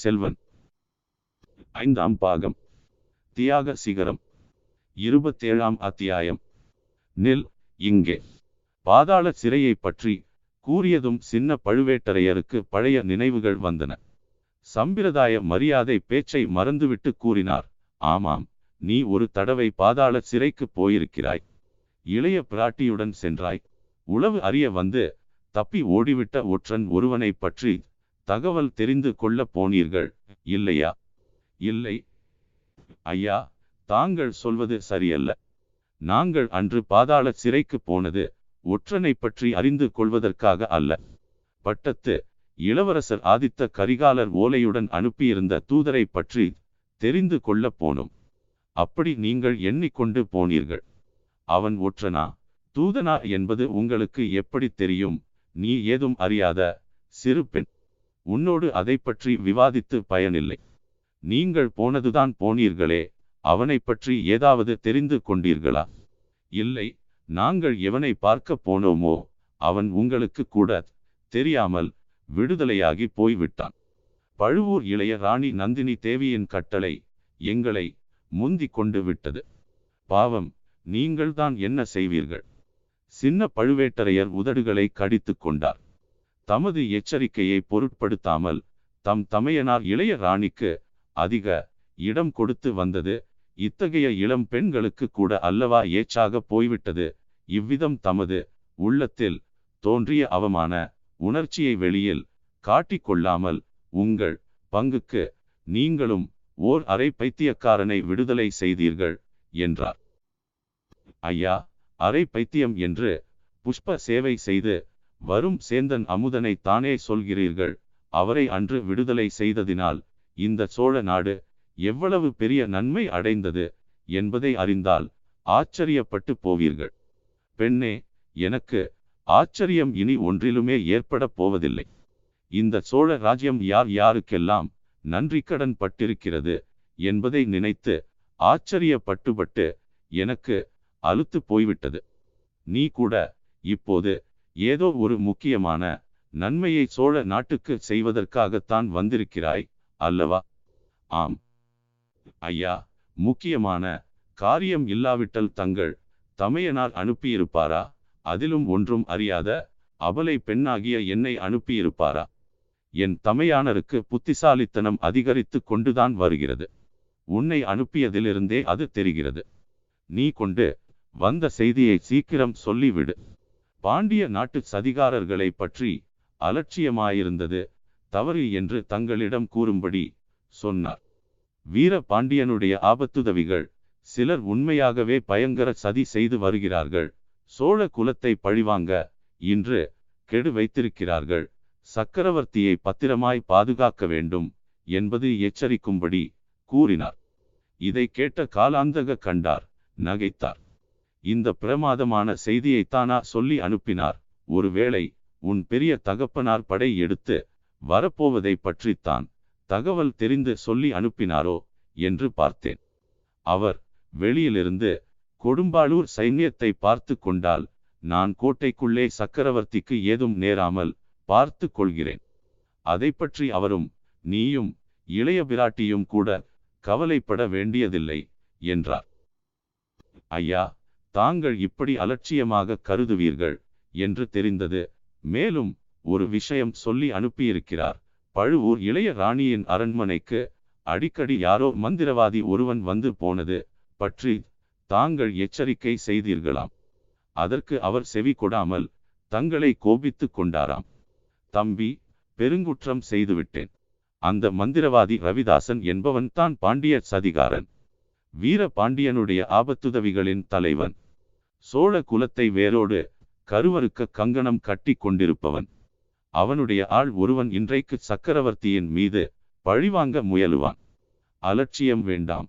செல்வன். ஐந்தாம் பாகம். தியாக சிகரம். இருபத்தேழாம் அத்தியாயம். நில் இங்கே. பாதாள சிறையை பற்றி கூறியதும் சின்ன பழுவேட்டரையருக்கு பழைய நினைவுகள் வந்தன. சம்பிரதாய மரியாதை பேச்சை மறந்துவிட்டு கூறினார் ஆமாம் நீ ஒரு தடவை பாதாள சிறைக்கு போயிருக்கிறாய். இளைய பிராட்டியுடன் சென்றாய். உளவு அறிய வந்து தப்பி ஓடிவிட்ட ஒற்றன் ஒருவனை பற்றி தகவல் தெரிந்து கொள்ள போனீர்கள் இல்லையா? இல்லை. ஐயா தாங்கள் சொல்வது சரியல்ல. நாங்கள் அன்று பாதாள சிறைக்கு போனது ஒற்றனை பற்றி அறிந்து கொள்வதற்காக அல்ல. பட்டத்து இளவரசர் ஆதித்த கரிகாலர் ஓலையுடன் அனுப்பியிருந்த தூதரை பற்றி தெரிந்து கொள்ள போனோம். அப்படி நீங்கள் எண்ணிக்கொண்டு போனீர்கள். அவன் ஒற்றனா? தூதனா என்பது உங்களுக்கு எப்படி தெரியும்? நீ ஏதும் அறியாத சிறு பெண். உன்னோடு அதை பற்றி விவாதித்து பயனில்லை. நீங்கள் போனதுதான் போனீர்களே அவனை பற்றி ஏதாவது தெரிந்து கொண்டீர்களா? இல்லை நாங்கள் எவனை பார்க்க போனோமோ அவன் உங்களுக்கு கூட தெரியாமல் விடுதலையாகி போய்விட்டான். பழுவூர் இளைய ராணி நந்தினி தேவியின் கட்டளை எங்களை முந்தி கொண்டு விட்டது. பாவம் நீங்கள்தான் என்ன செய்வீர்கள்? சின்ன பழுவேட்டரையர் உதடுகளை கடித்து கொண்டார். தமது எச்சரிக்கையை பொருட்படுத்தாமல் தம் தமையனார் இளைய ராணிக்கு அதிக இடம் கொடுத்து வந்தது. இத்தகைய இளம் பெண்களுக்கு கூட அல்லவா ஏச்சாக போய்விட்டது. இவ்விதம் தமது உள்ளத்தில் தோன்றிய அவமான உணர்ச்சியை வெளியில் காட்டிக்கொள்ளாமல் உங்கள் பங்குக்கு நீங்களும் ஓர் அரை பைத்தியக்காரனை விடுதலை செய்தீர்கள் என்றார். ஐயா அரை பைத்தியம் என்று புஷ்ப சேவை செய்து வரும் சேந்தன் அமுதனை தானே சொல்கிறீர்கள். அவரை அன்று விடுதலை செய்ததினால் இந்த சோழ நாடு எவ்வளவு பெரிய நன்மை அடைந்தது என்பதை அறிந்தால் ஆச்சரியப்பட்டு போவீர்கள். பெண்ணே எனக்கு ஆச்சரியம் இனி ஒன்றிலுமே ஏற்பட போவதில்லை. இந்த சோழ ராஜ்யம் யார் யாருக்கெல்லாம் நன்றி கடன் பட்டிருக்கிறது என்பதை நினைத்து ஆச்சரியப்பட்டுபட்டு எனக்கு அலுத்து போய்விட்டது. நீ கூட இப்போது ஏதோ ஒரு முக்கியமான நன்மையை சோழ நாட்டுக்கு செய்வதற்காகத்தான் வந்திருக்கிறாய் அல்லவா? ஆம். ஐயா முக்கியமான காரியம் இல்லாவிட்டல் தங்கள் தமையனால் அனுப்பியிருப்பாரா? அதிலும் ஒன்றும் அறியாத அபலை பெண்ணாகிய என்னை அனுப்பியிருப்பாரா? என் தமையானருக்கு புத்திசாலித்தனம் அதிகரித்து கொண்டுதான் வருகிறது. உன்னை அனுப்பியதிலிருந்தே அது தெரிகிறது. நீ கொண்டு வந்த செய்தியை சீக்கிரம் சொல்லிவிடு. பாண்டிய நாட்டு சதிகாரர்களை பற்றி அலட்சியமாயிருந்தது. தவறு என்று தங்களிடம் கூறும்படி சொன்னார். வீர பாண்டியனுடைய ஆபத்துதவிகள் சிலர் உண்மையாகவே பயங்கர சதி செய்து வருகிறார்கள். சோழ குலத்தை பழிவாங்க இன்று கெடு வைத்திருக்கிறார்கள். சக்கரவர்த்தியை பத்திரமாய் பாதுகாக்க வேண்டும் என்பது எச்சரிக்கும்படி கூறினார். இதை கேட்ட காலாந்தக கண்டார் நகைத்தார். இந்த பிரமாதமான செய்தியைத்தானா சொல்லி அனுப்பினார். ஒருவேளை உன் பெரிய தகப்பனார் படை எடுத்து வரப்போவதை பற்றித்தான் தகவல் தெரிந்து சொல்லி அனுப்பினாரோ என்று பார்த்தேன். அவர் வெளியிலிருந்து கொடும்பாளூர் சைன்யத்தை பார்த்து கொண்டால் நான் கோட்டைக்குள்ளே சக்கரவர்த்திக்கு ஏதும் நேராமல் பார்த்து கொள்கிறேன். அதை பற்றி அவரும் நீயும் இளைய பிராட்டியும் கூட கவலைப்பட வேண்டியதில்லை என்றார். ஐயா தாங்கள் இப்படி அலட்சியமாக கருதுவீர்கள் என்று தெரிந்தது. மேலும் ஒரு விஷயம் சொல்லி அனுப்பியிருக்கிறார். பழுவூர் இளைய ராணியின் அரண்மனைக்கு அடிக்கடி யாரோ மந்திரவாதி ஒருவன் வந்து போனது பற்றி தாங்கள் எச்சரிக்கை செய்தீர்களாம். அதற்கு அவர் செவி கொடாமல் தங்களை கோபித்து கொண்டாராம். தம்பி பெருங்குற்றம் செய்துவிட்டேன். அந்த மந்திரவாதி ரவிதாசன் என்பவன் தான் பாண்டிய சதிகாரன். வீரபாண்டியனுடைய ஆபத்துதவிகளின் தலைவன். சோழ குலத்தை வேரோடு கருவறுக்க கங்கணம் கட்டி கொண்டிருப்பவன். அவனுடைய ஆள் ஒருவன் இன்றைக்கு சக்கரவர்த்தியின் மீது பழிவாங்க முயலுவான். அலட்சியம் வேண்டாம்.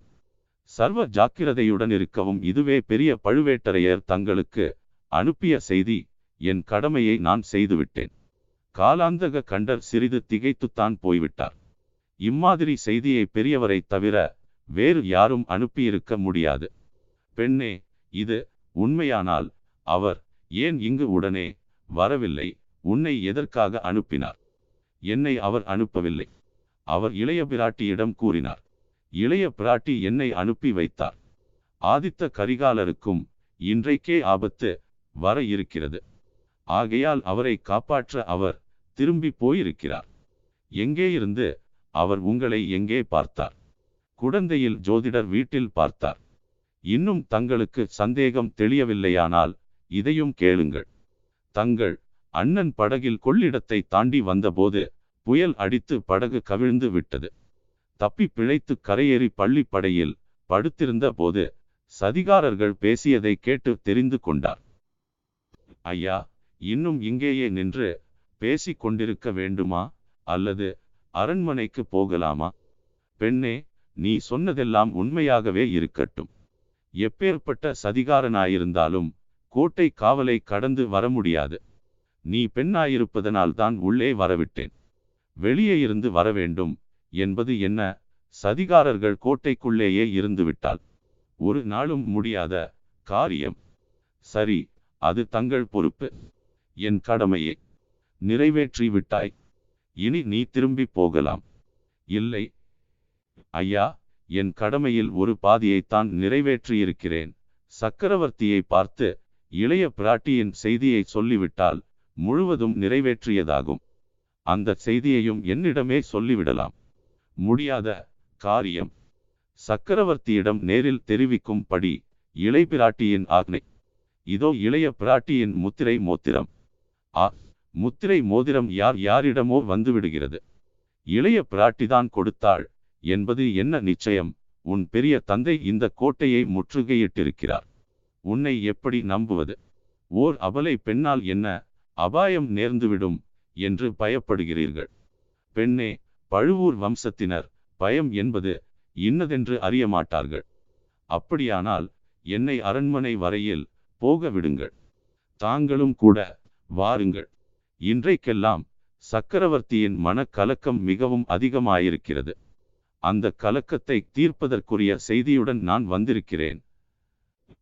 சர்வ ஜாக்கிரதையுடன் இருக்கவும் இதுவே பெரிய பழுவேட்டரையர் தங்களுக்கு அனுப்பிய செய்தி. என் கடமையை நான் செய்துவிட்டேன். காலாந்தக கண்டர் சிறிது திகைத்துத்தான் போய்விட்டார். இம்மாதிரி செய்தியை பெரியவரை தவிர வேறு யாரும் அனுப்பியிருக்க முடியாது. பெண்ணே இது உண்மையானால் அவர் ஏன் இங்கு உடனே வரவில்லை? உன்னை எதற்காக அனுப்பினார்? என்னை அவர் அனுப்பவில்லை. அவர் இளைய பிராட்டியிடம் கூறினார். இளைய பிராட்டி என்னை அனுப்பி வைத்தார். ஆதித்த கரிகாலருக்கும் இன்றைக்கே ஆபத்து வர இருக்கிறது. ஆகையால் அவரை காப்பாற்ற அவர் திரும்பி போயிருக்கிறார். எங்கே இருந்து அவர் உங்களை எங்கே பார்த்தார்? குடந்தையில் ஜோதிடர் வீட்டில் பார்த்தார். இன்னும் தங்களுக்கு சந்தேகம் தெளியவில்லையானால் இதையும் கேளுங்கள். தங்கள் அண்ணன் படகில் கொள்ளிடத்தை தாண்டி வந்தபோது புயல் அடித்து படகு கவிழ்ந்து விட்டது. தப்பி பிழைத்து கரையேறி பள்ளிப்படையில் படுத்திருந்த போது சதிகாரர்கள் பேசியதை கேட்டு தெரிந்து கொண்டார். ஐயா இன்னும் இங்கேயே நின்று பேசிக் கொண்டிருக்க வேண்டுமா? அல்லது அரண்மனைக்கு போகலாமா? பெண்ணே நீ சொன்னதெல்லாம் உண்மையாகவே இருக்கட்டும். எப்பேற்பட்ட சதிகாரனாயிருந்தாலும் கோட்டை காவலை கடந்து வர முடியாது. நீ பெண்ணாயிருப்பதனால்தான் உள்ளே வரவிட்டேன். வெளியே இருந்து வர வேண்டும் என்பது என்ன? சதிகாரர்கள் கோட்டைக்குள்ளேயே இருந்துவிட்டால். ஒரு நாளும் முடியாத காரியம். சரி அது தங்கள் பொறுப்பு. என் கடமையை நிறைவேற்றி விட்டாய் இனி நீ திரும்பி போகலாம். இல்லை ஐயா என் கடமையில் ஒரு பாதியைத்தான் நிறைவேற்றியிருக்கிறேன். சக்கரவர்த்தியை பார்த்து இளைய பிராட்டியின் செய்தியை சொல்லிவிட்டால் முழுவதும் நிறைவேற்றியதாகும். அந்த செய்தியையும் என்னிடமே சொல்லிவிடலாம். முடியாத காரியம். சக்கரவர்த்தியிடம் நேரில் தெரிவிக்கும்படி இளை பிராட்டியின் ஆக்னை. இதோ இளைய பிராட்டியின் முத்திரை மோத்திரம். ஆ முத்திரை மோதிரம் யார் யாரிடமோ வந்துவிடுகிறது. இளைய பிராட்டிதான் கொடுத்தாள். என்பது என்ன நிச்சயம்? உன் பெரிய தந்தை இந்த கோட்டையை முற்றுகையிட்டிருக்கிறார். உன்னை எப்படி நம்புவது? ஓர் அபலை பெண்ணால் என்ன அபாயம் நேர்ந்துவிடும் என்று பயப்படுகிறீர்கள். பெண்ணே பழுவூர் வம்சத்தினர் பயம் என்பது இன்னதென்று அறிய மாட்டார்கள். அப்படியானால் என்னை அரண்மனை வரையில் போக விடுங்கள். தாங்களும் கூட வாருங்கள். இன்றைக்கெல்லாம் சக்கரவர்த்தியின் மனக்கலக்கம் மிகவும் அதிகமாயிருக்கிறது. அந்த கலக்கத்தை தீர்ப்பதற்குரிய செய்தியுடன் நான் வந்திருக்கிறேன்.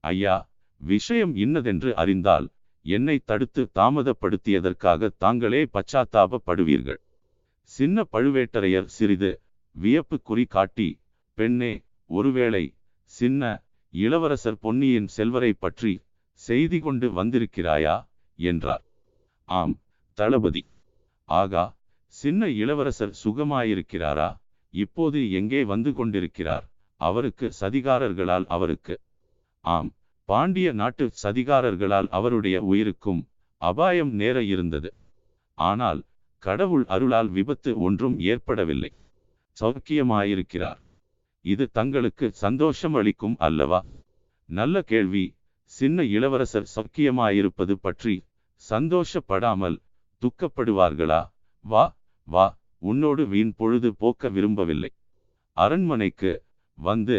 ஐயா விஷயம் இன்னதென்று அறிந்தால் என்னை தடுத்து தாமதப்படுத்தியதற்காக தாங்களே பச்சாத்தாபப்படுவீர்கள். சின்ன பழுவேட்டரையர் சிறிது வியப்பு குறி காட்டி பெண்ணே ஒருவேளை சின்ன இளவரசர் பொன்னியின் செல்வரை பற்றி செய்தி கொண்டு வந்திருக்கிறாயா? என்றார். ஆம் தளபதி. ஆகா சின்ன இளவரசர் சுகமாயிருக்கிறாரா? இப்போது எங்கே வந்து கொண்டிருக்கிறார்? அவருக்கு சதிகாரர்களால் அவருக்கு. ஆம் பாண்டிய நாட்டு சதிகாரர்களால் அவருடைய உயிருக்கும் அபாயம் நேர இருந்தது. ஆனால் கடவுள் அருளால் விபத்து ஒன்றும் ஏற்படவில்லை. சௌக்கியமாயிருக்கிறார். இது தங்களுக்கு சந்தோஷம் அளிக்கும் அல்லவா? நல்ல கேள்வி. சின்ன இளவரசர் சௌக்கியமாயிருப்பது பற்றி சந்தோஷப்படாமல் துக்கப்படுவார்களா? வா வா. உன்னோடு வீண் பொழுது போக்க விரும்பவில்லை. அரண்மனைக்கு வந்து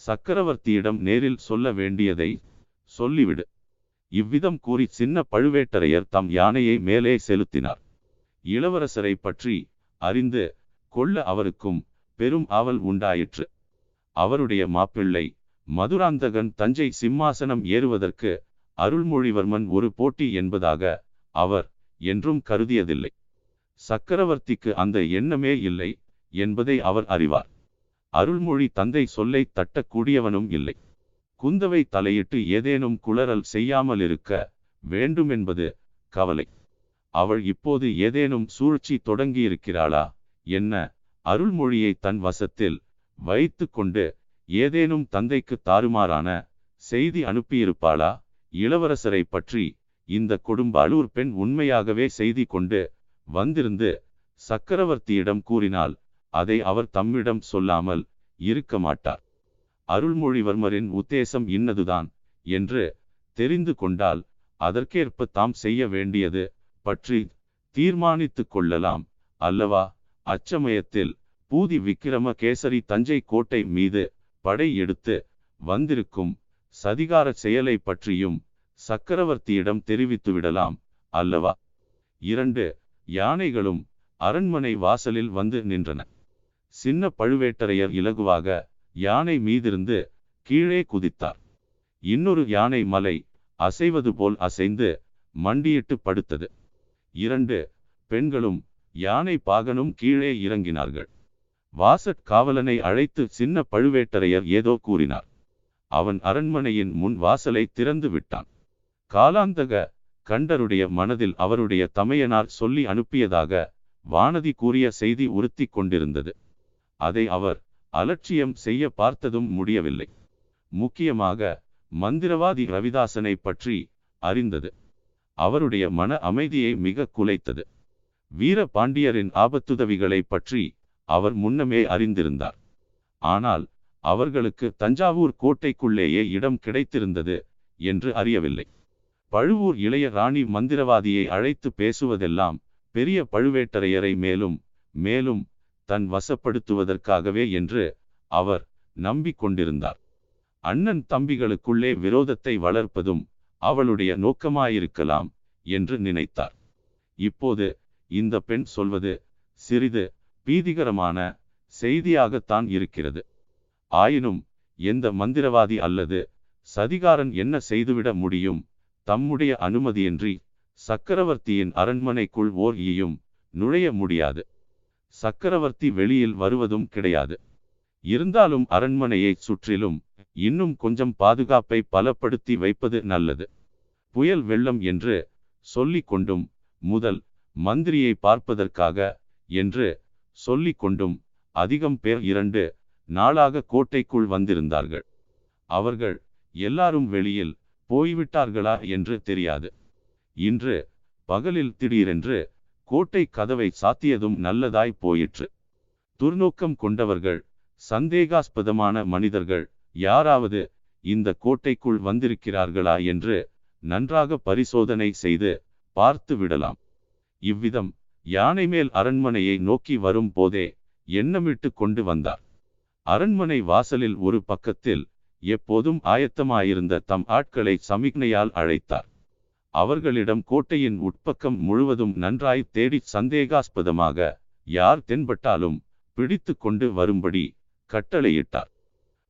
சக்கரவர்த்தியிடம் நேரில் சொல்ல வேண்டியதை சொல்லிவிடு. இவ்விதம் கூறி சின்ன பழுவேட்டரையர் தம் யானையை மேலே செலுத்தினார். இளவரசரை பற்றி அறிந்து கொள்ள அவருக்கும் பெரும் ஆவல் உண்டாயிற்று. அவருடைய மாப்பிள்ளை மதுராந்தகன் தஞ்சை சிம்மாசனம் ஏறுவதற்கு அருள்மொழிவர்மன் ஒரு போட்டி என்பதாக அவர் என்றும் கருதியதில்லை. சக்கரவர்த்திக்கு அந்த எண்ணமே இல்லை என்பதை அவர் அறிவார். அருள்மொழி தந்தை சொல்லை தட்டக்கூடியவனும் இல்லை. குந்தவை தலையிட்டு ஏதேனும் குளறல் செய்யாமல் இருக்க வேண்டுமென்பது கவலை. அவள் இப்போது ஏதேனும் சூழ்ச்சி தொடங்கியிருக்கிறாளா என்ன அருள்மொழியை தன் வசத்தில் வைத்து கொண்டு ஏதேனும் தந்தைக்கு தாறுமாறான செய்தி அனுப்பியிருப்பாளா? இளவரசரை பற்றி இந்த கொடும்பாளூர் பெண் உண்மையாகவே செய்தி கொண்டு வந்திருந்து சக்கரவர்த்தியிடம் கூறினால் அதை அவர் தம்மிடம் சொல்லாமல் இருக்க மாட்டார். அருள்மொழிவர்மரின் உத்தேசம் இன்னதுதான் என்று தெரிந்து கொண்டால் அதற்கேற்ப தாம் செய்ய வேண்டியது பற்றி தீர்மானித்து கொள்ளலாம். அல்லவா? அச்சமயத்தில் பூதி விக்கிரம கேசரி தஞ்சை கோட்டை மீது படை எடுத்து வந்திருக்கும் சதிகார செயலை பற்றியும் சக்கரவர்த்தியிடம் தெரிவித்துவிடலாம் அல்லவா? இரண்டு யானைகளும் அரண்மனை வாசலில் வந்து நின்றன. சின்ன பழுவேட்டரையர் இலகுவாக யானை மீதிருந்து கீழே குதித்தார். இன்னொரு யானை மலை அசைவது போல் அசைந்து மண்டியிட்டு படுத்தது. இரண்டு பெண்களும் யானை பாகனும் கீழே இறங்கினார்கள். வாசற் காவலனை அழைத்து சின்ன பழுவேட்டரையர் ஏதோ கூறினார். அவன் அரண்மனையின் முன் வாசலை திறந்து விட்டான். காலாந்தக கண்டருடைய மனதில் அவருடைய தமையனார் சொல்லி அனுப்பியதாக வானதி கூறிய செய்தி உறுத்தி கொண்டிருந்தது. அதை அவர் அலட்சியம் செய்ய பார்த்ததும் முடியவில்லை. முக்கியமாக மந்திரவாதி ரவிதாசனை பற்றி அறிந்தது. அவருடைய மன அமைதியை மிக குலைத்தது. வீர பாண்டியரின் ஆபத்துதவிகளை பற்றி அவர் முன்னமே அறிந்திருந்தார். ஆனால் அவர்களுக்கு தஞ்சாவூர் கோட்டைக்குள்ளேயே இடம் கிடைத்திருந்தது என்று அறியவில்லை. பழுவூர் இளைய ராணி மந்திரவாதியை அழைத்து பேசுவதெல்லாம் பெரிய பழுவேட்டரையரை மேலும் மேலும் தன் வசப்படுத்துவதற்காகவே என்று அவர் நம்பிக்கொண்டிருந்தார். அண்ணன் தம்பிகளுக்குள்ளே விரோதத்தை வளர்ப்பதும் அவளுடைய நோக்கமாயிருக்கலாம் என்று நினைத்தார். இப்போது இந்த பெண் சொல்வது சிறிது பீதிகரமான செய்தியாகத்தான் இருக்கிறது. ஆயினும் எந்த மந்திரவாதி அல்லது சதிகாரன் என்ன செய்துவிட முடியும் தம்முடைய அனுமதியின்றி சக்கரவர்த்தியின் அரண்மனைக்குள் ஓர் ஈயும் நுழைய முடியாது. சக்கரவர்த்தி வெளியில் வருவதும் கிடையாது. இருந்தாலும் அரண்மனையை சுற்றிலும் இன்னும் கொஞ்சம் பாதுகாப்பை பலப்படுத்தி வைப்பது நல்லது. புயல் வெள்ளம் என்று சொல்லிக் கொண்டும் முதல் மந்திரியை பார்ப்பதற்காக என்று சொல்லிக் கொண்டும் அதிகம் பேர் இரண்டு நாளாக கோட்டைக்குள் வந்திருந்தார்கள். அவர்கள் எல்லாரும் வெளியில் போய்விட்டார்களா என்று தெரியாது. இன்று பகலில் திடீரென்று கோட்டை கதவை சாத்தியதும் நல்லதாய் போயிற்று. துர்நோக்கம் கொண்டவர்கள் சந்தேகாஸ்பதமான மனிதர்கள் யாராவது இந்த கோட்டைக்குள் வந்திருக்கிறார்களா என்று நன்றாக பரிசோதனை செய்து பார்த்து விடலாம். இவ்விதம் யானை மேல் அரண்மனையை நோக்கி வரும் போதே எண்ணமிட்டு கொண்டு வந்தார். அரண்மனை வாசலில் ஒரு பக்கத்தில் எப்போதும் ஆயத்தமாயிருந்த தம் ஆட்களை சமிக்னையால் அழைத்தார். அவர்களிடம் கோட்டையின் உட்பக்கம் முழுவதும் நன்றாய் தேடி சந்தேகாஸ்பதமாக யார் தென்பட்டாலும் பிடித்து கொண்டு வரும்படி கட்டளையிட்டார்.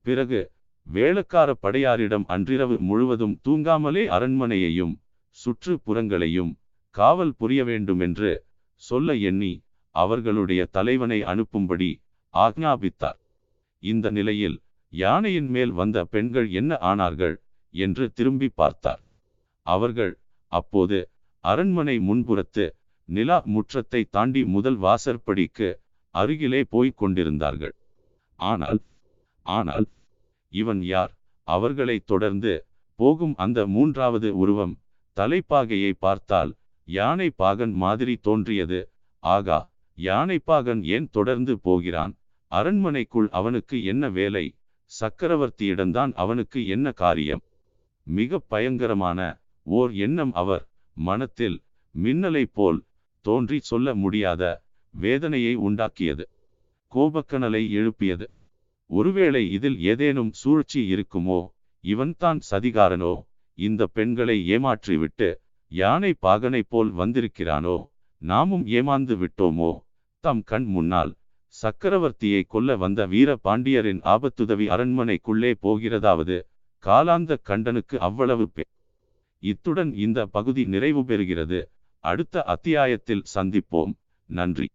பிறகு வேளக்கார படையாரிடம் அன்றிரவு முழுவதும் தூங்காமலே அரண்மனையையும் சுற்றுப்புறங்களையும் காவல் புரிய வேண்டுமென்று சொல்ல எண்ணி அவர்களுடைய தலைவனை அனுப்பும்படி ஆக்ஞாபித்தார். இந்த நிலையில் யானையின் மேல் வந்த பெண்கள் என்ன ஆனார்கள் என்று திரும்பி பார்த்தார். அவர்கள் அப்போது அரண்மனை முன்புறத்து நிலா முற்றத்தை தாண்டி முதல் வாசற்படிக்கு அருகிலே போய்க் கொண்டிருந்தார்கள். ஆனால் ஆனால் இவன் யார்? அவர்களை தொடர்ந்து போகும் அந்த மூன்றாவது உருவம் தலைப்பாகையை பார்த்தால் யானை பாகன் மாதிரி தோன்றியது. ஆகா யானை பாகன் ஏன் தொடர்ந்து போகிறான்? அரண்மனைக்குள் அவனுக்கு என்ன வேலை? சக்கரவர்த்தியிடம்தான் அவனுக்கு என்ன காரியம்? மிக பயங்கரமான ஓர் எண்ணம் அவர் மனத்தில் மின்னலை போல் தோன்றி சொல்ல முடியாத வேதனையை உண்டாக்கியது. கோபக்கனலை எழுப்பியது. ஒருவேளை இதில் ஏதேனும் சூழ்ச்சி இருக்குமோ? இவன்தான் சதிகாரனோ? இந்த பெண்களை ஏமாற்றிவிட்டு யானை பாகனை போல் வந்திருக்கிறானோ? நாமும் ஏமாந்து விட்டோமோ? தம் கண் முன்னால் சக்கரவர்த்தியை கொல்ல வந்த வீர பாண்டியரின் ஆபத்துதவி அரண்மனைக்குள்ளே போகிறதாவது காலாந்த கண்டனுக்கு அவ்வளவு பே இத்துடன் இந்த பகுதி நிறைவு பெறுகிறது. அடுத்த அத்தியாயத்தில் சந்திப்போம். நன்றி.